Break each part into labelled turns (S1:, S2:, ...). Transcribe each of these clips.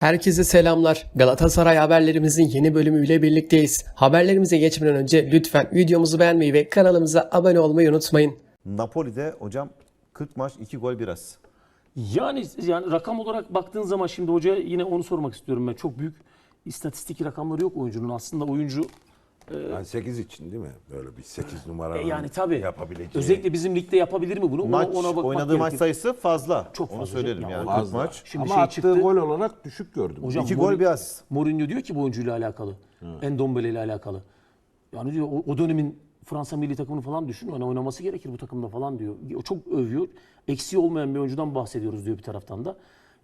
S1: Herkese selamlar. Galatasaray haberlerimizin yeni bölümüyle birlikteyiz. Haberlerimize geçmeden önce lütfen videomuzu beğenmeyi ve kanalımıza abone olmayı unutmayın.
S2: Napoli'de hocam 40 maç 2 gol biraz.
S3: Yani yani rakam olarak baktığın zaman şimdi hocaya yine onu sormak istiyorum ben. Çok büyük istatistik rakamları yok oyuncunun. Aslında oyuncu
S4: Yani 8 için değil mi? Böyle bir 8 numara
S3: e, yani tabii
S4: yapabileceği.
S3: özellikle bizim ligde yapabilir mi bunu? Ona-
S2: Maç
S3: ona bakmak
S2: oynadığı maç
S3: gerekir.
S2: sayısı fazla.
S3: Çok
S2: Onu
S3: fazla.
S2: söyleyelim
S3: Ya
S2: yani.
S3: fazla.
S2: 40 maç.
S3: Şimdi
S4: Ama
S3: şey
S4: attığı
S3: çıktı.
S4: gol olarak düşük gördüm.
S3: Hocam
S2: 2
S3: Mourinho-
S2: gol bir as.
S3: Mourinho diyor ki bu oyuncuyla alakalı. Endombele ile alakalı. Yani diyor o, o dönemin Fransa milli takımını falan düşün. Hani oynaması gerekir bu takımda falan diyor. O çok övüyor. Eksiği olmayan bir oyuncudan bahsediyoruz diyor bir taraftan da.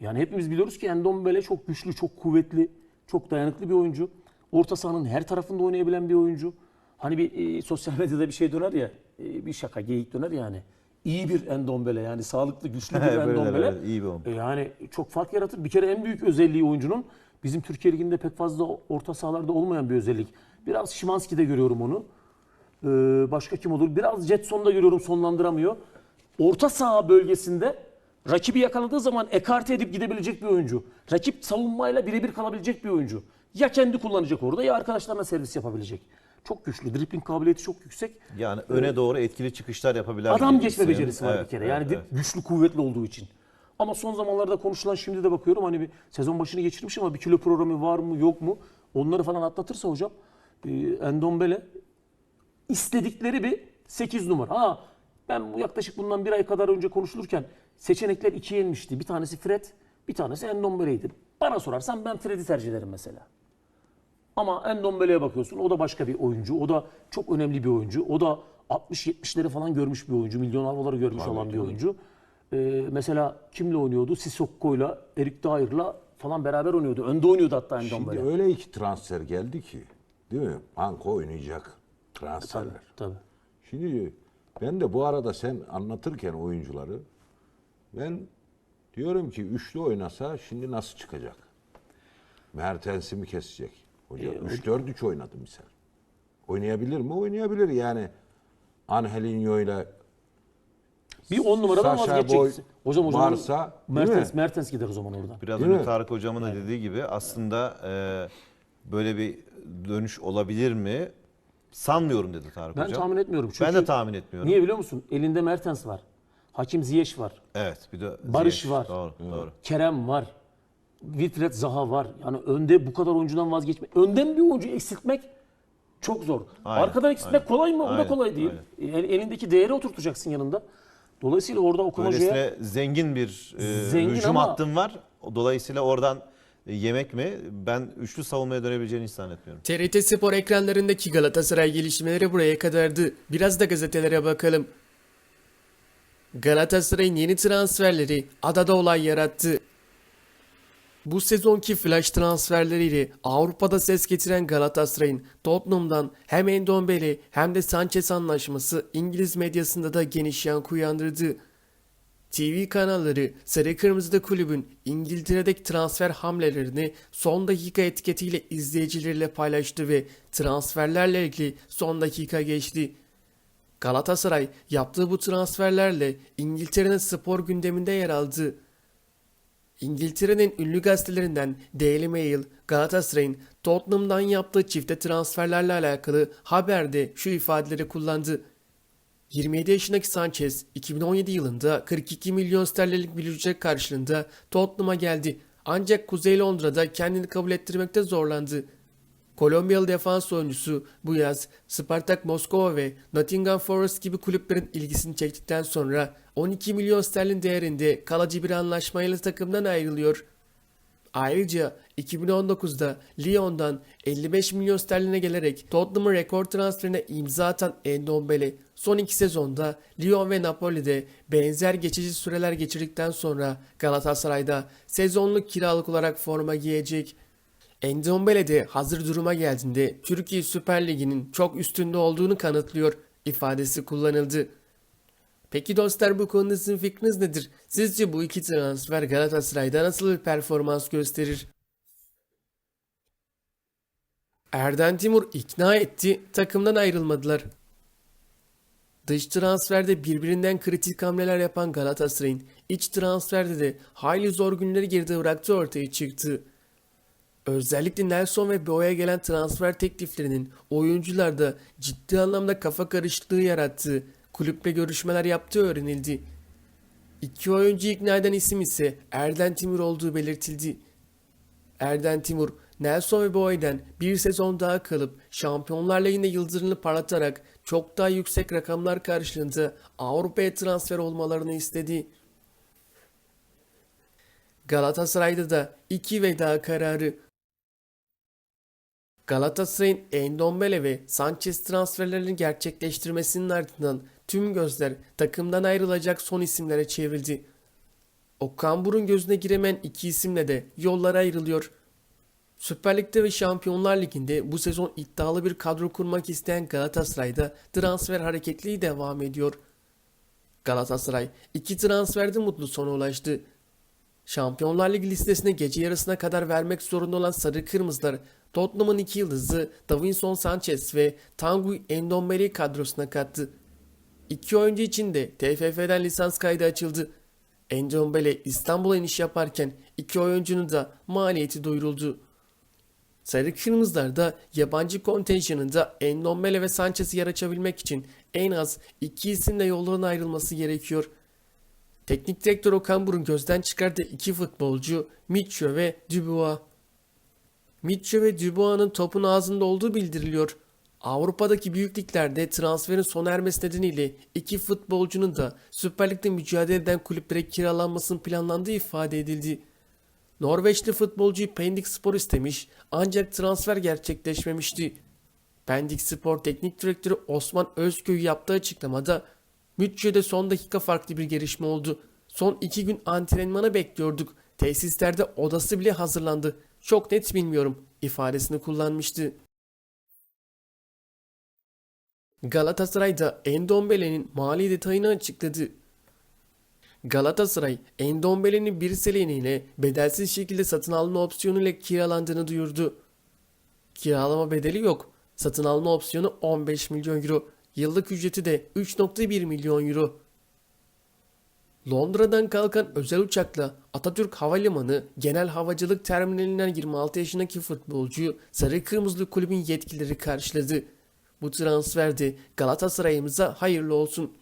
S3: Yani hepimiz biliyoruz ki Endombele çok güçlü, çok kuvvetli, çok dayanıklı bir oyuncu. Orta sahanın her tarafında oynayabilen bir oyuncu. Hani bir e, sosyal medyada bir şey döner ya, e, bir şaka, geyik döner yani. İyi bir Endombele yani sağlıklı, güçlü bir
S2: Böyle,
S3: Endombele.
S2: evet, iyi bir.
S3: E Yani çok fark yaratır. Bir kere en büyük özelliği oyuncunun bizim Türkiye Ligi'nde pek fazla orta sahalarda olmayan bir özellik. Biraz Şimanski'de görüyorum onu. Ee, başka kim olur? Biraz Jetson'da görüyorum sonlandıramıyor. Orta saha bölgesinde rakibi yakaladığı zaman ekarte edip gidebilecek bir oyuncu. Rakip savunmayla birebir kalabilecek bir oyuncu. Ya kendi kullanacak orada ya arkadaşlarına servis yapabilecek. Çok güçlü. Dribbling kabiliyeti çok yüksek.
S2: Yani öne doğru etkili çıkışlar yapabilen
S3: Adam geçme becerisi var
S2: Evet,
S3: bir kere.
S2: evet,
S3: Yani
S2: evet.
S3: güçlü kuvvetli olduğu için. Ama son zamanlarda konuşulan şimdi de bakıyorum hani bir sezon başını geçirmiş ama bir kilo programı var mı yok mu? Onları falan atlatırsa hocam e, Endombele istedikleri bir 8 numara. Ha ben bu yaklaşık bundan bir ay kadar önce konuşulurken seçenekler ikiye inmişti. Bir tanesi Fred, bir tanesi Endombele'ydi. Bana sorarsan ben Fred'i tercih ederim mesela. Ama Endombele'ye bakıyorsun o da başka bir oyuncu. O da çok önemli bir oyuncu. O da 60-70'leri falan görmüş bir oyuncu. Milyon avroları görmüş olan bir oyuncu. Ee, mesela kimle oynuyordu? Sissokko'yla, Erik Dair'la falan beraber oynuyordu. Önde oynuyordu hatta Endombele.
S4: Şimdi öyle iki transfer geldi ki değil mi? Banko oynayacak transferler.
S3: Tabii.
S4: Şimdi ben de bu arada sen anlatırken oyuncuları ben diyorum ki üçlü oynasa şimdi nasıl çıkacak? Mertens'i mi kesecek? Hoca 3-4-3 oynadı misal. Oynayabilir mi? Oynayabilir yani. Angelinho ile
S3: Bir 10 numaradan
S4: Sacha
S3: vazgeçeceksin.
S4: Boy
S3: Hocam o zaman
S4: varsa,
S3: Mertens? Mertens gider o zaman oradan.
S2: Biraz önce? Tarık hocamın da dediği gibi aslında e, böyle bir dönüş olabilir mi? Sanmıyorum dedi Tarık
S3: Ben
S2: hocam.
S3: tahmin etmiyorum. Çünkü
S2: ben de tahmin etmiyorum.
S3: Niye biliyor musun? Elinde Mertens var. Hakim Ziyech var.
S2: Evet, bir de
S3: Barış
S2: Ziyech.
S3: var.
S2: Doğru, doğru.
S3: Kerem var. Wilfred Zaha var. Yani önde bu kadar oyuncudan vazgeçmek. Önden bir oyuncu eksiltmek çok zor.
S2: Aynen,
S3: Arkadan eksiltmek
S2: aynen.
S3: kolay mı? O da
S2: Aynen,
S3: kolay değil. El- elindeki değeri oturtacaksın yanında. Dolayısıyla orada Okan Hoca'ya
S2: zengin bir e,
S3: Zengin
S2: hücum
S3: ama-
S2: hattın var. Dolayısıyla oradan e, yemek mi? Ben üçlü savunmaya dönebileceğini hiç zannetmiyorum.
S1: TRT Spor ekranlarındaki Galatasaray gelişmeleri buraya kadardı. Biraz da gazetelere bakalım. Galatasaray'ın yeni transferleri adada olay yarattı. Bu sezonki flash transferleriyle Avrupa'da ses getiren Galatasaray'ın Tottenham'dan hem Endombele hem de Sanchez anlaşması İngiliz medyasında da geniş yankı uyandırdı. TV kanalları Sarı Kırmızı'da kulübün İngiltere'deki transfer hamlelerini son dakika etiketiyle izleyicileriyle paylaştı ve transferlerle ilgili son dakika geçti. Galatasaray yaptığı bu transferlerle İngiltere'nin spor gündeminde yer aldı. İngiltere'nin ünlü gazetelerinden Daily Mail, Galatasaray'ın Tottenham'dan yaptığı çifte transferlerle alakalı haberde şu ifadeleri kullandı. 27 yaşındaki Sanchez 2017 yılında 42 milyon sterlinlik bir ücret karşılığında Tottenham'a geldi. Ancak Kuzey Londra'da kendini kabul ettirmekte zorlandı. Kolombiyalı defans oyuncusu bu yaz Spartak Moskova ve Nottingham Forest gibi kulüplerin ilgisini çektikten sonra 12 milyon sterlin değerinde kalıcı bir anlaşmayla takımdan ayrılıyor. Ayrıca 2019'da Lyon'dan 55 milyon sterline gelerek Tottenham'ın rekor transferine imza atan Endombele son iki sezonda Lyon ve Napoli'de benzer geçici süreler geçirdikten sonra Galatasaray'da sezonluk kiralık olarak forma giyecek. Endombele de hazır duruma geldiğinde Türkiye Süper Ligi'nin çok üstünde olduğunu kanıtlıyor ifadesi kullanıldı. Peki dostlar bu konuda sizin fikriniz nedir? Sizce bu iki transfer Galatasaray'da nasıl bir performans gösterir? Erden Timur ikna etti, takımdan ayrılmadılar. Dış transferde birbirinden kritik hamleler yapan Galatasaray'ın iç transferde de hayli zor günleri geride bıraktığı ortaya çıktı. Özellikle Nelson ve Boya gelen transfer tekliflerinin oyuncularda ciddi anlamda kafa karışıklığı yarattığı, kulüple görüşmeler yaptığı öğrenildi. İki oyuncu ikna eden isim ise Erden Timur olduğu belirtildi. Erden Timur, Nelson ve Boy'den bir sezon daha kalıp Şampiyonlar Ligi'nde yıldızını parlatarak çok daha yüksek rakamlar karşılığında Avrupa'ya transfer olmalarını istedi. Galatasaray'da da iki veda kararı. Galatasaray'ın Endombele ve Sanchez transferlerini gerçekleştirmesinin ardından tüm gözler takımdan ayrılacak son isimlere çevrildi. Okan Buruk'un gözüne giremeyen iki isimle de yollara ayrılıyor. Süper Lig'de ve Şampiyonlar Ligi'nde bu sezon iddialı bir kadro kurmak isteyen Galatasaray'da transfer hareketliği devam ediyor. Galatasaray iki transferde mutlu sona ulaştı. Şampiyonlar Ligi listesine gece yarısına kadar vermek zorunda olan Sarı Kırmızılar Tottenham'ın iki yıldızı Davinson Sanchez ve Tanguy Endombele'yi kadrosuna kattı. İki oyuncu için de TFF'den lisans kaydı açıldı. Endombele İstanbul'a iniş yaparken iki oyuncunun da maliyeti duyuruldu. Sarı Kırmızılar da yabancı kontenjanında Endombele ve Sanchez'i yer açabilmek için en az iki isimle yollarına ayrılması gerekiyor. Teknik direktör Okan Buruk'un gözden çıkardığı iki futbolcu Mitchell ve Dubois. Mitchell ve Dubois'ın topun ağzında olduğu bildiriliyor. Avrupa'daki büyük liglerde transferin sona ermesi nedeniyle iki futbolcunun da Süper Lig'de mücadele eden kulüplere kiralanmasının planlandığı ifade edildi. Norveçli futbolcuyu Pendik Spor istemiş ancak transfer gerçekleşmemişti. Pendik Spor Teknik Direktörü Osman Özköy yaptığı açıklamada Mütçe'de son dakika farklı bir gelişme oldu. Son iki gün antrenmana bekliyorduk. Tesislerde odası bile hazırlandı. Çok net bilmiyorum ifadesini kullanmıştı. Galatasaray'da Endombele'nin mali detayını açıkladı. Galatasaray, Endombele'nin bir seleniyle bedelsiz şekilde satın alma opsiyonu ile kiralandığını duyurdu. Kiralama bedeli yok. Satın alma opsiyonu 15 milyon euro. Yıllık ücreti de 3.1 milyon euro. Londra'dan kalkan özel uçakla Atatürk Havalimanı Genel Havacılık Terminalinden 26 yaşındaki futbolcuyu Sarı Kırmızılı kulübün yetkilileri karşıladı. Bu transferde Galatasaray'ımıza hayırlı olsun.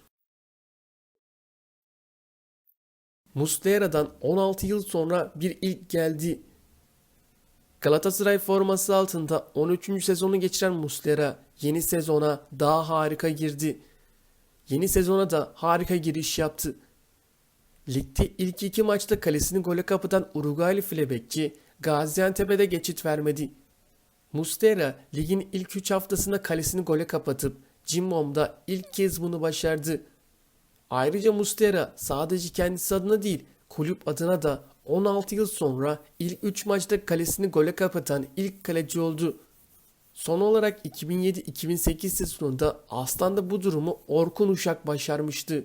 S1: Muslera'dan 16 yıl sonra bir ilk geldi. Galatasaray forması altında 13. sezonu geçiren Muslera yeni sezona daha harika girdi. Yeni sezona da harika giriş yaptı. Ligde ilk iki maçta kalesini gole kapatan Uruguaylı filebekçi Gaziantep'e geçit vermedi. Mustera ligin ilk 3 haftasında kalesini gole kapatıp Cimbom'da ilk kez bunu başardı. Ayrıca Mustera sadece kendisi adına değil kulüp adına da 16 yıl sonra ilk 3 maçta kalesini gole kapatan ilk kaleci oldu. Son olarak 2007-2008 sezonunda Aslan'da bu durumu Orkun Uşak başarmıştı.